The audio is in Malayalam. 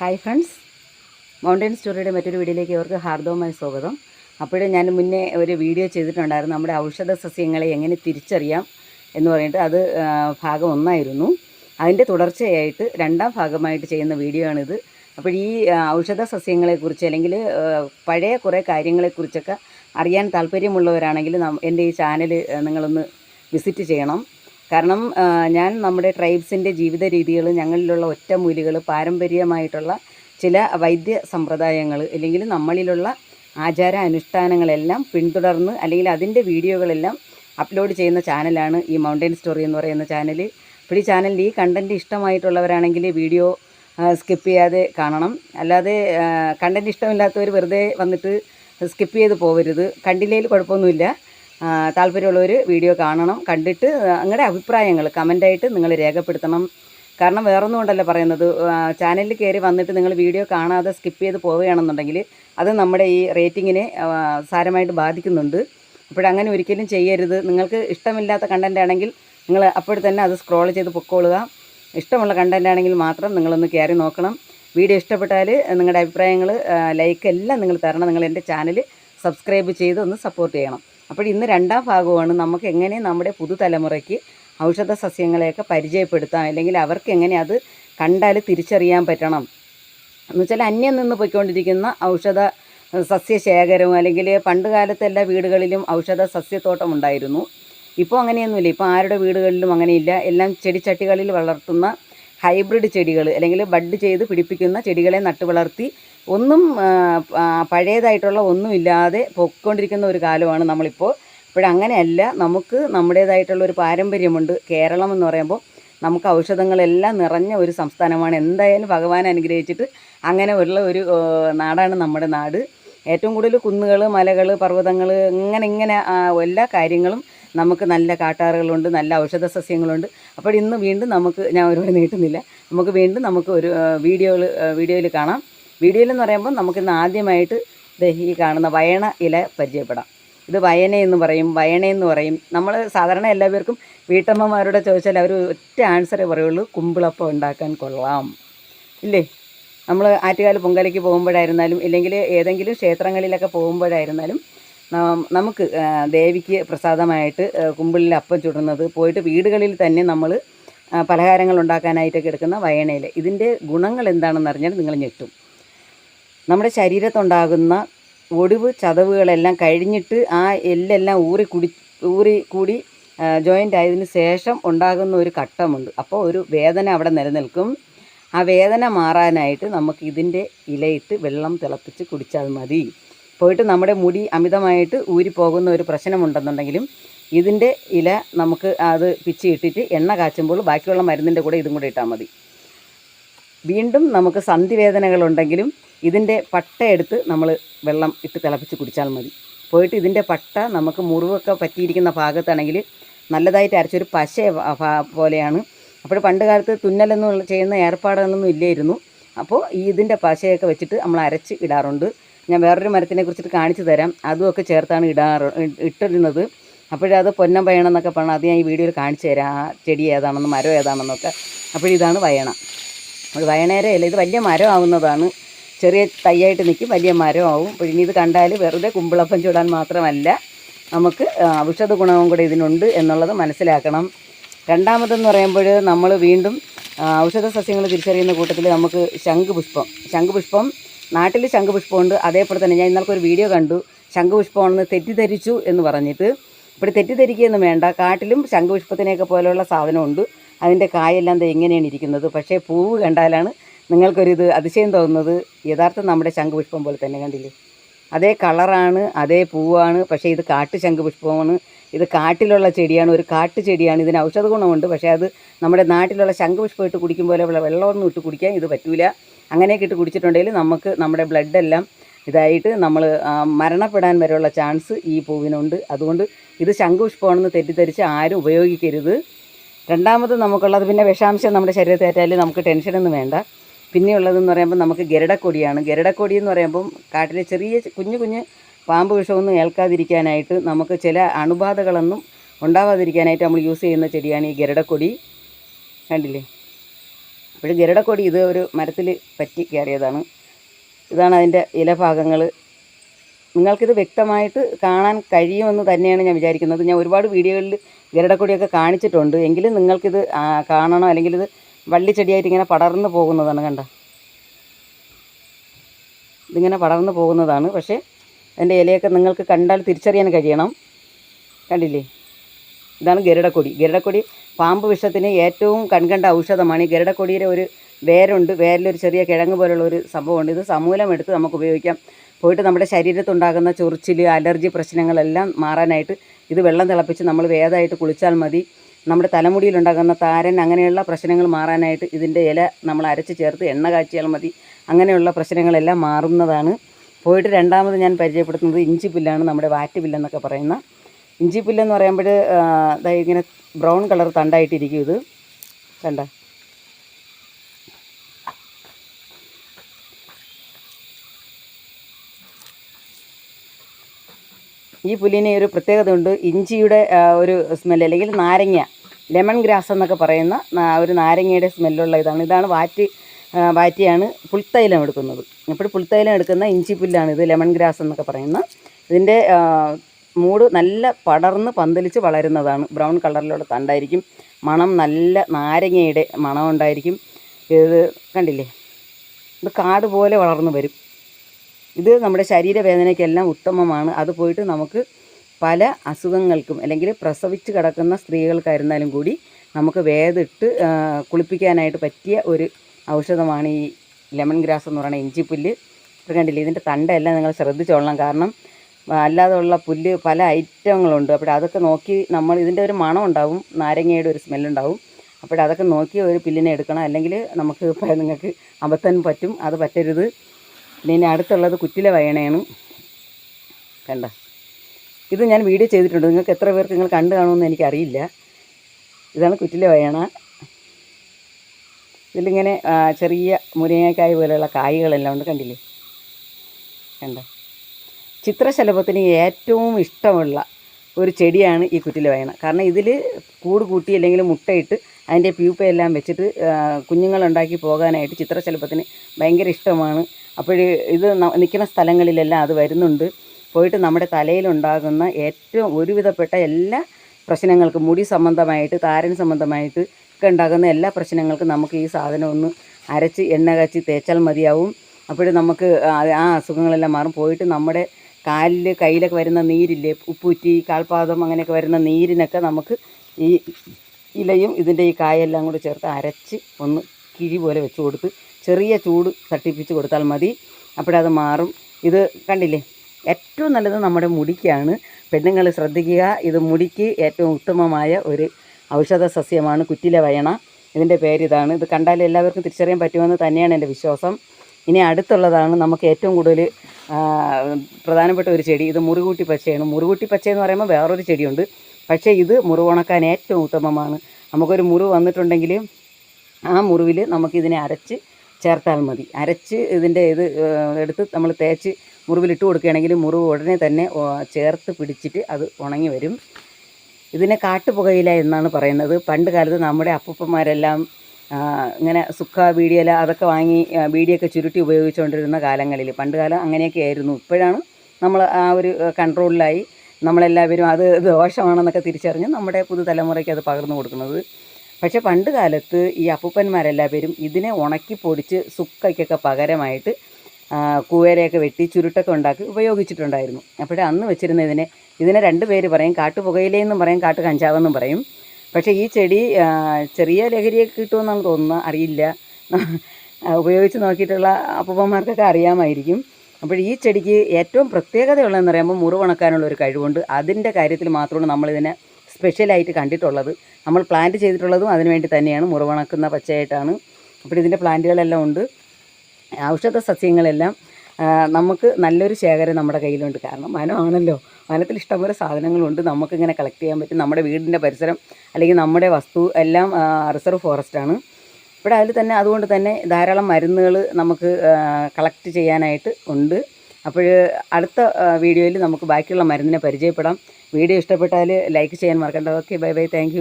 Hi friends. മൗണ്ടൻ സ്റ്റോറിയുടെ മറ്റൊരു വീഡിയോയിലേക്ക് അവർക്ക് ഹാർദവമായ സ്വാഗതം. അപ്പോഴും ഞാൻ മുന്നേ ഒരു വീഡിയോ ചെയ്തിട്ടുണ്ടായിരുന്നു. നമ്മുടെ ഔഷധ സസ്യങ്ങളെ എങ്ങനെ തിരിച്ചറിയാം എന്ന് പറഞ്ഞിട്ട് അത് ഭാഗം ഒന്നായിരുന്നു. അതിന്റെ തുടർച്ചയായിട്ട് രണ്ടാം ഭാഗമായിട്ട് ചെയ്യുന്ന വീഡിയോ ആണിത് അപ്പോൾ ഈ ഔഷധ സസ്യങ്ങളെക്കുറിച്ച് അല്ലെങ്കിൽ പഴയ കുറേ കാര്യങ്ങളെക്കുറിച്ചൊക്കെ അറിയാൻ താല്പര്യമുള്ളവരാണെങ്കിൽ എന്റെ ഈ ചാനൽ നിങ്ങളൊന്ന് വിസിറ്റ് ചെയ്യണം. കാരണം ഞാൻ നമ്മുടെ ട്രൈബ്സിന്റെ ജീവിത രീതികൾ ഞങ്ങളിലുള്ള ഒറ്റമൂലികൾ പാരമ്പര്യമായിട്ടുള്ള ചില വൈദ്യ സമ്പ്രദായങ്ങൾ അല്ലെങ്കിൽ നമ്മളിലുള്ള ആചാര അനുഷ്ഠാനങ്ങളെല്ലാം പിന്തുടർന്ന് അല്ലെങ്കിൽ അതിന്റെ വീഡിയോകളെല്ലാം അപ്ലോഡ് ചെയ്യുന്ന ചാനലാണ് ഈ മൗണ്ടൻ സ്റ്റോറി എന്ന് പറയുന്ന ചാനൽ അപ്പോൾ ഈ ചാനലിൽ ഈ കണ്ടന്റ് ഇഷ്ടമായിട്ടുള്ളവരാണെങ്കിൽ വീഡിയോ സ്കിപ്പ് ചെയ്യാതെ കാണണം. അല്ലാതെ കണ്ടന്റ് ഇഷ്ടമില്ലാത്തവർ വെറുതെ വന്നിട്ട് സ്കിപ്പ് ചെയ്ത് പോകരുത് കണ്ടില്ലെങ്കിൽ കുഴപ്പമൊന്നുമില്ല. താല്പര്യമുള്ളവർ വീഡിയോ കാണണം കണ്ടിട്ട് നിങ്ങളുടെ അഭിപ്രായങ്ങൾ കമന്റായിട്ട് നിങ്ങൾ രേഖപ്പെടുത്തണം. കാരണം വേറൊന്നും കൊണ്ടല്ല പറയുന്നത്. ചാനലിൽ കയറി വന്നിട്ട് നിങ്ങൾ വീഡിയോ കാണാതെ സ്കിപ്പ് ചെയ്ത് പോവുകയാണെന്നുണ്ടെങ്കിൽ അത് നമ്മുടെ ഈ റേറ്റിങ്ങിനെ സാരമായിട്ട് ബാധിക്കുന്നുണ്ട്. അപ്പോഴങ്ങനെ ഒരിക്കലും ചെയ്യരുത്. നിങ്ങൾക്ക് ഇഷ്ടമില്ലാത്ത കണ്ടന്റ് ആണെങ്കിൽ നിങ്ങൾ അപ്പോൾ തന്നെ അത് സ്ക്രോൾ ചെയ്ത് പൊക്കോളുക. ഇഷ്ടമുള്ള കണ്ടന്റ് ആണെങ്കിൽ മാത്രം നിങ്ങളൊന്ന് കയറി നോക്കണം. വീഡിയോ ഇഷ്ടപ്പെട്ടാൽ നിങ്ങളുടെ അഭിപ്രായങ്ങൾ ലൈക്ക് എല്ലാം നിങ്ങൾ തരണം. നിങ്ങൾ എന്റെ ചാനൽ സബ്സ്ക്രൈബ് ചെയ്ത് ഒന്ന് സപ്പോർട്ട് ചെയ്യണം. അപ്പോൾ ഇന്ന് രണ്ടാം ഭാഗമാണ്. നമുക്ക് എങ്ങനെ നമ്മുടെ പുതുതലമുറയ്ക്ക് ഔഷധ സസ്യങ്ങളെയൊക്കെ പരിചയപ്പെടുത്താം അല്ലെങ്കിൽ അവർക്ക് എങ്ങനെ അത് കണ്ടാൽ തിരിച്ചറിയാൻ പറ്റണം. എന്ന് വെച്ചാൽ അന്യം നിന്ന് പോയിക്കൊണ്ടിരിക്കുന്ന ഔഷധ സസ്യശേഖരവും അല്ലെങ്കിൽ പണ്ട് കാലത്തെ എല്ലാ വീടുകളിലും ഔഷധ സസ്യത്തോട്ടം ഉണ്ടായിരുന്നു. ഇപ്പോൾ അങ്ങനെയൊന്നുമില്ല. ഇപ്പോൾ ആരുടെ വീടുകളിലും അങ്ങനെയില്ല. എല്ലാം ചെടിച്ചട്ടികളിൽ വളർത്തുന്ന ഹൈബ്രിഡ് ചെടികൾ അല്ലെങ്കിൽ ബഡ് ചെയ്ത് പിടിപ്പിക്കുന്ന ചെടികളെ നട്ടു വളർത്തി ഒന്നും പഴയതായിട്ടുള്ള ഒന്നുമില്ലാതെ പൊയ്ക്കൊണ്ടിരിക്കുന്ന ഒരു കാലമാണ് നമ്മളിപ്പോൾ. ഇപ്പോഴങ്ങനെയല്ല നമുക്ക് നമ്മുടേതായിട്ടുള്ള ഒരു പാരമ്പര്യമുണ്ട്. കേരളം എന്ന് പറയുമ്പോൾ നമുക്ക് ഔഷധങ്ങളെല്ലാം നിറഞ്ഞ ഒരു സംസ്ഥാനമാണ്. എന്തായാലും ഭഗവാൻ അനുഗ്രഹിച്ചിട്ട് അങ്ങനെ ഉള്ള ഒരു നാടാണ് നമ്മുടെ നാട്. ഏറ്റവും കൂടുതൽ കുന്നുകൾ മലകൾ പർവതങ്ങൾ ഇങ്ങനെ ഇങ്ങനെ എല്ലാ കാര്യങ്ങളും നമുക്ക് നല്ല കാട്ടാറുകളുണ്ട് നല്ല ഔഷധ സസ്യങ്ങളുണ്ട് അപ്പോൾ ഇന്ന് വീണ്ടും നമുക്ക് ഞാൻ ഒരുപാട് നീട്ടുന്നില്ല. നമുക്ക് വീണ്ടും നമുക്ക് ഒരു വീഡിയോയിൽ വീഡിയോയിൽ കാണാം. വീഡിയോയിൽ എന്ന് പറയുമ്പോൾ നമുക്കിന്ന് ആദ്യമായിട്ട് ഈ കാണുന്ന വയണ ഇല പരിചയപ്പെടാം. ഇത് വയന എന്ന് പറയും വയണ എന്ന് പറയും. നമ്മൾ സാധാരണ എല്ലാവർക്കും വീട്ടമ്മമാരോട് ചോദിച്ചാൽ അവർ ഒറ്റ ആൻസറേ പറയുള്ളൂ കുമ്പിളപ്പം ഉണ്ടാക്കാൻ കൊള്ളാം. ഇല്ലേ? നമ്മൾ ആറ്റുകാൽ പൊങ്കലയ്ക്ക് പോകുമ്പോഴായിരുന്നാലും ഇല്ലെങ്കിൽ ഏതെങ്കിലും ക്ഷേത്രങ്ങളിലൊക്കെ പോകുമ്പോഴായിരുന്നാലും നമുക്ക് ദേവിക്ക് പ്രസാദമായിട്ട് കുമ്പിളിൽ അപ്പം ചുടുന്നത് പോയിട്ട് വീടുകളിൽ തന്നെ നമ്മൾ പലഹാരങ്ങൾ ഉണ്ടാക്കാനായിട്ടൊക്കെ എടുക്കുന്ന വയണയിൽ ഇതിന്റെ ഗുണങ്ങൾ എന്താണെന്ന് അറിഞ്ഞാൽ നിങ്ങൾ ഞെട്ടും. നമ്മുടെ ശരീരത്തുണ്ടാകുന്ന ഒടിവ് ചതവുകളെല്ലാം കഴിഞ്ഞിട്ട് ആ എല്ലെല്ലാം ഊറി കുടി ഊറി കൂടി ജോയിന്റ് ആയതിനു ശേഷം ഉണ്ടാകുന്ന ഒരു ഘട്ടമുണ്ട് അപ്പോൾ ഒരു വേദന അവിടെ നിലനിൽക്കും. ആ വേദന മാറാനായിട്ട് നമുക്ക് ഇതിന്റെ ഇലയിട്ട് വെള്ളം തിളപ്പിച്ച് കുടിച്ചാൽ മതി. പോയിട്ട് നമ്മുടെ മുടി അമിതമായിട്ട് ഊരിപ്പോകുന്ന ഒരു പ്രശ്നമുണ്ടെന്നുണ്ടെങ്കിലും ഇതിന്റെ ഇല നമുക്ക് അത് പിച്ചി ഇട്ടിട്ട് എണ്ണ കാച്ചുമ്പോൾ ബാക്കിയുള്ള മരുന്നിന്റെ കൂടെ ഇതും കൂടെ ഇട്ടാൽ മതി. വീണ്ടും നമുക്ക് സന്ധിവേദനകളുണ്ടെങ്കിലും ഇതിന്റെ പട്ട എടുത്ത് നമ്മൾ വെള്ളം ഇട്ട് തിളപ്പിച്ച് കുടിച്ചാൽ മതി. പോയിട്ട് ഇതിന്റെ പട്ട നമുക്ക് മുറിവൊക്കെ പറ്റിയിരിക്കുന്ന ഭാഗത്താണെങ്കിൽ നല്ലതായിട്ട് അരച്ചൊരു പശ പോലെയാണ്. അപ്പോൾ പണ്ട് കാലത്ത് തുന്നലൊന്നും ചെയ്യുന്ന ഏർപ്പാടുകളൊന്നും ഇല്ലായിരുന്നു. അപ്പോൾ ഈ ഇതിന്റെ പശയൊക്കെ വെച്ചിട്ട് നമ്മൾ അരച്ച് ഇടാറുണ്ട്. ഞാൻ വേറൊരു മരത്തിനെ കുറിച്ചിട്ട് കാണിച്ചു തരാം. അതുമൊക്കെ ചേർത്താണ് ഇടാറ് ഇട്ടിരുന്നത്. അപ്പോഴത് പൊന്നം വയണം എന്നൊക്കെ പറഞ്ഞാൽ അത് ഞാൻ ഈ വീഡിയോയിൽ കാണിച്ചു തരാം. ആ ചെടി ഏതാണെന്ന് മരം ഏതാണെന്നൊക്കെ. അപ്പോഴിതാണ് വയണ. ഒരു വയണേരയല്ല ഇത് വലിയ മരം ആവുന്നതാണ് ചെറിയ തൈയായിട്ട് നിൽക്കും വലിയ മരമാവും. അപ്പോൾ ഇനി ഇത് കണ്ടാൽ വെറുതെ കുമ്പിളപ്പം ചൂടാൻ മാത്രമല്ല നമുക്ക് ഔഷധ ഗുണവും കൂടെ ഇതിനുണ്ട് എന്നുള്ളത് മനസ്സിലാക്കണം. രണ്ടാമതെന്ന് പറയുമ്പോൾ നമ്മൾ വീണ്ടും ഔഷധ സസ്യങ്ങൾ തിരിച്ചറിയുന്ന കൂട്ടത്തിൽ നമുക്ക് ശംഖുപുഷ്പം. ശംഖുപുഷ്പം നാട്ടിൽ ശംഖുപുഷ്പമുണ്ട്. അതേപോലെ തന്നെ ഞാൻ ഇന്നലെ ഒരു വീഡിയോ കണ്ടു. ശംഖുപുഷ്പമാണെന്ന് തെറ്റിദ്ധരിച്ചു എന്ന് പറഞ്ഞിട്ട്. ഇപ്പോൾ തെറ്റിദ്ധരിക്കുകയൊന്നും വേണ്ട. കാട്ടിലും ശംഖുപുഷ്പത്തിനെയൊക്കെ പോലെയുള്ള സാധനമുണ്ട്. അതിന്റെ കായെല്ലാം എങ്ങനെയാണ് ഇരിക്കുന്നത്. പക്ഷേ പൂവ് കണ്ടാലാണ് നിങ്ങൾക്കൊരിത് അതിശയം തോന്നുന്നത്. യഥാർത്ഥം നമ്മുടെ ശംഖുപുഷ്പം പോലെ തന്നെ കണ്ടില്ലേ? അതേ കളറാണ് അതേ പൂവാണ് പക്ഷേ ഇത് കാട്ടു ശംഖുപുഷ്പമാണ്. ഇത് കാട്ടിലുള്ള ചെടിയാണ് ഒരു കാട്ടു ചെടിയാണ്. ഇതിന് ഔഷധ ഗുണമുണ്ട് പക്ഷേ അത് നമ്മുടെ നാട്ടിലുള്ള ശംഖുപുഷ്പം ഇട്ട് കുടിക്കും പോലെ വെള്ളമൊന്നും ഇട്ട് കുടിക്കാൻ ഇത് പറ്റൂല. അങ്ങനെയൊക്കെ ഇട്ട് കുടിച്ചിട്ടുണ്ടെങ്കിൽ നമുക്ക് നമ്മുടെ ബ്ലഡെല്ലാം ഇതായിട്ട് നമ്മൾ മരണപ്പെടാൻ വരെയുള്ള ചാൻസ് ഈ പൂവിനുണ്ട്. അതുകൊണ്ട് ഇത് ശംഖുപുഷ്പമാണെന്ന് തെറ്റിദ്ധരിച്ച് ആരും ഉപയോഗിക്കരുത്. രണ്ടാമത് നമുക്കുള്ളത് പിന്നെ വിഷാംശം നമ്മുടെ ശരീരത്തേറ്റാൽ നമുക്ക് ടെൻഷനൊന്നും വേണ്ട. പിന്നെയുള്ളതെന്ന് പറയുമ്പോൾ നമുക്ക് ഗരുടക്കൊടിയാണ്. ഗരുടക്കൊടി എന്ന് പറയുമ്പം കാട്ടിലെ ചെറിയ കുഞ്ഞു കുഞ്ഞ് പാമ്പ് വിഷമൊന്നും ഏൽക്കാതിരിക്കാനായിട്ട് നമുക്ക് ചില അണുബാധകളൊന്നും ഉണ്ടാവാതിരിക്കാനായിട്ട് നമ്മൾ യൂസ് ചെയ്യുന്ന ചെടിയാണ് ഈ ഗരുടക്കൊടി. കണ്ടില്ലേ? അപ്പോൾ ഗരുടക്കൊടി ഇത് ഒരു മരത്തിൽ പറ്റി കയറിയതാണ്. ഇതാണ് അതിന്റെ ഇലഭാഗങ്ങൾ. നിങ്ങൾക്കിത് വ്യക്തമായിട്ട് കാണാൻ കഴിയുമെന്ന് തന്നെയാണ് ഞാൻ വിചാരിക്കുന്നത്. ഞാൻ ഒരുപാട് വീഡിയോകളിൽ ഗരുടക്കൊടിയൊക്കെ കാണിച്ചിട്ടുണ്ട്. എങ്കിലും നിങ്ങൾക്കിത് കാണണോ? അല്ലെങ്കിൽ ഇത് വള്ളിച്ചെടിയായിട്ട് ഇങ്ങനെ പടർന്ന് പോകുന്നതാണ് കണ്ട? ഇതിങ്ങനെ പടർന്ന് പോകുന്നതാണ്. പക്ഷേ അതിന്റെ ഇലയൊക്കെ നിങ്ങൾക്ക് കണ്ടാൽ തിരിച്ചറിയാൻ കഴിയണം. കണ്ടില്ലേ? ഇതാണ് ഗരുടക്കൊടി ഗരുടക്കൊടി പാമ്പ് വിഷത്തിന് ഏറ്റവും കൺകണ്ട ഔഷധമാണ്. ഈ ഗരുടക്കൊടിയുടെ ഒരു വേരുണ്ട്. വേരിലൊരു ചെറിയ കിഴങ്ങ് പോലുള്ള ഒരു സംഭവമുണ്ട്. ഇത് സമൂലം എടുത്ത് നമുക്ക് ഉപയോഗിക്കാം. പോയിട്ട് നമ്മുടെ ശരീരത്തുണ്ടാകുന്ന ചൊറിച്ചിൽ അലർജി പ്രശ്നങ്ങളെല്ലാം മാറാനായിട്ട് ഇത് വെള്ളം തിളപ്പിച്ച് നമ്മൾ വേദമായിട്ട് കുളിച്ചാൽ മതി. നമ്മുടെ തലമുടിയിലുണ്ടാകുന്ന താരൻ അങ്ങനെയുള്ള പ്രശ്നങ്ങൾ മാറാനായിട്ട് ഇതിന്റെ ഇല നമ്മൾ അരച്ച് ചേർത്ത് എണ്ണ കാച്ചിയാൽ മതി. അങ്ങനെയുള്ള പ്രശ്നങ്ങളെല്ലാം മാറുന്നതാണ്. പോയിട്ട് രണ്ടാമത് ഞാൻ പരിചയപ്പെടുത്തുന്നത് ഇഞ്ചിപ്പുല്ലാണ് നമ്മുടെ വാറ്റ് വാറ്റുപില്ലെന്നൊക്കെ പറയുന്ന. ഇഞ്ചിപ്പുല്ലെന്ന് പറയുമ്പോൾ ഇങ്ങനെ ബ്രൗൺ കളർ തണ്ടായിട്ടിരിക്കും ഇത്. കണ്ട? ഈ പുല്ലിന് ഒരു പ്രത്യേകതയുണ്ട്. ഇഞ്ചിയുടെ ഒരു സ്മെൽ അല്ലെങ്കിൽ നാരങ്ങ ലെമൺ ഗ്രാസ് എന്നൊക്കെ പറയുന്ന ഒരു നാരങ്ങയുടെ സ്മെല്ലുള്ള ഇതാണ്. ഇതാണ് വാറ്റി വാറ്റിയാണ് പുൽത്തൈലം എടുക്കുന്നത്. എപ്പോഴും പുൽത്തൈലം എടുക്കുന്ന ഇഞ്ചി പുല്ലാണ് ഇത് ലെമൺ ഗ്രാസ് എന്നൊക്കെ പറയുന്ന. ഇതിന്റെ മൂട് നല്ല പടർന്ന് പന്തലിച്ച് വളരുന്നതാണ്. ബ്രൗൺ കളറിലുള്ള തണ്ടായിരിക്കും. മണം നല്ല നാരങ്ങയുടെ മണം ഉണ്ടായിരിക്കും. ഇത് കണ്ടില്ലേ? ഇത് കാട് പോലെ വളർന്നു വരും. ഇത് നമ്മുടെ ശരീരവേദനയ്ക്കെല്ലാം ഉത്തമമാണ്. അത് പോയിട്ട് നമുക്ക് പല അസുഖങ്ങൾക്കും അല്ലെങ്കിൽ പ്രസവിച്ച് കിടക്കുന്ന സ്ത്രീകൾക്കായിരുന്നാലും കൂടി നമുക്ക് വേദിട്ട് കുളിപ്പിക്കാനായിട്ട് പറ്റിയ ഒരു ഔഷധമാണ് ഈ ലെമൺ ഗ്രാസ് എന്ന് പറയുന്ന ഇഞ്ചിപ്പുല്ല്. ഇപ്പോൾ കണ്ടില്ലേ? ഇതിന്റെ തണ്ടെല്ലാം നിങ്ങൾ ശ്രദ്ധിച്ചോളണം. കാരണം അല്ലാതെയുള്ള പുല്ല് പല ഐറ്റങ്ങളുണ്ട്. അപ്പോൾ അതൊക്കെ നോക്കി നമ്മൾ ഇതിന്റെ ഒരു മണം ഉണ്ടാവും. നാരങ്ങയുടെ ഒരു സ്മെല്ലുണ്ടാവും അപ്പോൾ അതൊക്കെ നോക്കി ഒരു പില്ലിനെ എടുക്കണം. അല്ലെങ്കിൽ നമുക്ക് നിങ്ങൾക്ക് അബദ്ധം പറ്റും. അത് പറ്റരുത്. പിന്നെ ഇനി അടുത്തുള്ളത് കുറ്റില വയണയാണ് കണ്ട? ഇത് ഞാൻ വീഡിയോ ചെയ്തിട്ടുണ്ട്. നിങ്ങൾക്ക് എത്ര പേർക്ക് നിങ്ങൾ കണ്ടു കാണുമെന്ന് എനിക്കറിയില്ല. ഇതാണ് കുറ്റില വയണ. ഇതിലിങ്ങനെ ചെറിയ മുരിങ്ങക്കായ പോലെയുള്ള കായ്കളെല്ലാം ഉണ്ട്. കണ്ടില്ലേ? കണ്ട? ചിത്രശലഭത്തിന് ഏറ്റവും ഇഷ്ടമുള്ള ഒരു ചെടിയാണ് ഈ കുറ്റിലെ വയണ. കാരണം ഇതിൽ കൂട് കൂട്ടി അല്ലെങ്കിൽ മുട്ടയിട്ട് അതിന്റെ പ്യൂപ്പയെല്ലാം വെച്ചിട്ട് കുഞ്ഞുങ്ങളുണ്ടാക്കി പോകാനായിട്ട് ചിത്രശലഭത്തിന് ഭയങ്കര ഇഷ്ടമാണ്. അപ്പോൾ ഇത് നിൽക്കുന്ന സ്ഥലങ്ങളിലെല്ലാം അത് വരുന്നുണ്ട്. പോയിട്ട് നമ്മുടെ തലയിലുണ്ടാകുന്ന ഏറ്റവും ഒരുവിധപ്പെട്ട എല്ലാ പ്രശ്നങ്ങൾക്കും മുടി സംബന്ധമായിട്ട് താരൻ സംബന്ധമായിട്ട് ഒക്കെ ഉണ്ടാകുന്ന എല്ലാ പ്രശ്നങ്ങൾക്കും നമുക്ക് ഈ സാധനം ഒന്ന് അരച്ച് എണ്ണ കാച്ചി തേച്ചാൽ മതിയാവും. അപ്പോഴും നമുക്ക് ആ അസുഖങ്ങളെല്ലാം മാറും. പോയിട്ട് നമ്മുടെ കാലിൽ കയ്യിലൊക്കെ വരുന്ന നീരില്ലേ ഉപ്പൂറ്റി കാൽപാദം അങ്ങനെയൊക്കെ വരുന്ന നീരിനൊക്കെ നമുക്ക് ഈ ഇലയും ഇതിന്റെ ഈ കായെല്ലാം കൂടി ചേർത്ത് അരച്ച് ഒന്ന് കിഴി പോലെ വെച്ച് കൊടുത്ത് ചെറിയ ചൂട് തട്ടിപ്പിച്ച് കൊടുത്താൽ മതി. അപ്പോഴത് മാറും. ഇത് കണ്ടില്ലേ? ഏറ്റവും നല്ലത് നമ്മുടെ മുടിക്കാണ്. പെണ്ണുങ്ങൾ ശ്രദ്ധിക്കുക ഇത് മുടിക്ക് ഏറ്റവും ഉത്തമമായ ഒരു ഔഷധ സസ്യമാണ് കുറ്റില വയണ ഇതിന്റെ പേരിതാണ്. ഇത് കണ്ടാൽ എല്ലാവർക്കും തിരിച്ചറിയാൻ പറ്റുമെന്ന് തന്നെയാണ് എന്റെ വിശ്വാസം. ഇനി അടുത്തുള്ളതാണ് നമുക്ക് ഏറ്റവും കൂടുതൽ പ്രധാനപ്പെട്ട ഒരു ചെടി. ഇത് മുറുകൂട്ടി പച്ചയാണ് മുറുകൂട്ടി പച്ച എന്ന് പറയുമ്പോൾ വേറൊരു ചെടിയുണ്ട്. പക്ഷേ ഇത് മുറിവുണക്കാൻ ഏറ്റവും ഉത്തമമാണ്. നമുക്കൊരു മുറിവ് വന്നിട്ടുണ്ടെങ്കിൽ ആ മുറിവിൽ നമുക്കിതിനെ അരച്ച് ചേർത്താൽ മതി. അരച്ച് ഇതിന്റെ ഇത് എടുത്ത് നമ്മൾ തേച്ച് മുറിവിലിട്ട് കൊടുക്കുകയാണെങ്കിൽ മുറിവ് ഉടനെ തന്നെ ചേർത്ത് പിടിച്ചിട്ട് അത് ഉണങ്ങി വരും. ഇതിനെ കാട്ടുപുകയില എന്നാണ് പറയുന്നത്. പണ്ട് കാലത്ത് നമ്മുടെ അപ്പൂപ്പന്മാരെല്ലാം ഇങ്ങനെ സുക്ക ബീഡിയില അതൊക്കെ വാങ്ങി ബീഡിയൊക്കെ ചുരുട്ടി ഉപയോഗിച്ചുകൊണ്ടിരുന്ന കാലങ്ങളിൽ പണ്ട് കാലം അങ്ങനെയൊക്കെ ആയിരുന്നു. ഇപ്പോഴാണ് നമ്മൾ ആ ഒരു കൺട്രോളിലായി നമ്മളെല്ലാവരും അത് ദോഷമാണെന്നൊക്കെ തിരിച്ചറിഞ്ഞ് നമ്മുടെ പുതുതലമുറയ്ക്ക് അത് പകർന്നു കൊടുക്കുന്നത്. പക്ഷേ പണ്ട് കാലത്ത് ഈ അപ്പൂപ്പന്മാരെല്ലാവരും ഇതിനെ ഉണക്കി പൊടിച്ച് സുക്കയ്ക്കൊക്കെ പകരമായിട്ട് കൂവേരയൊക്കെ വെട്ടി ചുരുട്ടൊക്കെ ഉണ്ടാക്കി ഉപയോഗിച്ചിട്ടുണ്ടായിരുന്നു. അപ്പോഴേ അന്ന് വെച്ചിരുന്ന ഇതിനെ ഇതിനെ രണ്ട് പേര് പറയും കാട്ടുപുകയിലെന്നും പറയും കാട്ടു കഞ്ചാവെന്നും പറയും. പക്ഷേ ഈ ചെടി ചെറിയ ലഹരിയൊക്കെ കിട്ടുമെന്നാണ് തോന്നുന്നത്. അറിയില്ല. ഉപയോഗിച്ച് നോക്കിയിട്ടുള്ള അപ്പൂപ്പന്മാർക്കൊക്കെ അറിയാമായിരിക്കും. അപ്പോൾ ഈ ചെടിക്ക് ഏറ്റവും പ്രത്യേകതയുള്ളതെന്ന് പറയുമ്പോൾ മുറിവുണക്കാനുള്ള ഒരു കഴിവുണ്ട്. അതിന്റെ കാര്യത്തിൽ മാത്രമാണ് നമ്മളിതിനെ സ്പെഷ്യലായിട്ട് കണ്ടിട്ടുള്ളത്. നമ്മൾ പ്ലാന്റ് ചെയ്തിട്ടുള്ളതും അതിനുവേണ്ടി തന്നെയാണ് മുറിവുണക്കുന്ന പച്ചയായിട്ടാണ്. അപ്പോൾ ഇതിന്റെ പ്ലാന്റുകളെല്ലാം ഉണ്ട്. ഔഷധ സസ്യങ്ങളെല്ലാം നമുക്ക് നല്ലൊരു ശേഖരം നമ്മുടെ കയ്യിലുണ്ട്. കാരണം വനമാണല്ലോ. വനത്തിൽ ഇഷ്ടംപോലെ സാധനങ്ങളുണ്ട്. നമുക്കിങ്ങനെ കളക്ട് ചെയ്യാൻ പറ്റും. നമ്മുടെ വീടിന്റെ പരിസരം അല്ലെങ്കിൽ നമ്മുടെ വസ്തു എല്ലാം റിസർവ് ഫോറസ്റ്റാണ്. ഇവിടെ അതിൽ തന്നെ അതുകൊണ്ട് തന്നെ ധാരാളം മരുന്നുകൾ നമുക്ക് കളക്ട് ചെയ്യാനായിട്ട് ഉണ്ട്. അപ്പോൾ അടുത്ത വീഡിയോയിൽ നമുക്ക് ബാക്കിയുള്ള മരുന്നിനെ പരിചയപ്പെടാം. വീഡിയോ ഇഷ്ടപ്പെട്ടാൽ ലൈക്ക് ചെയ്യാൻ മറക്കണ്ട. Okay bye bye. താങ്ക്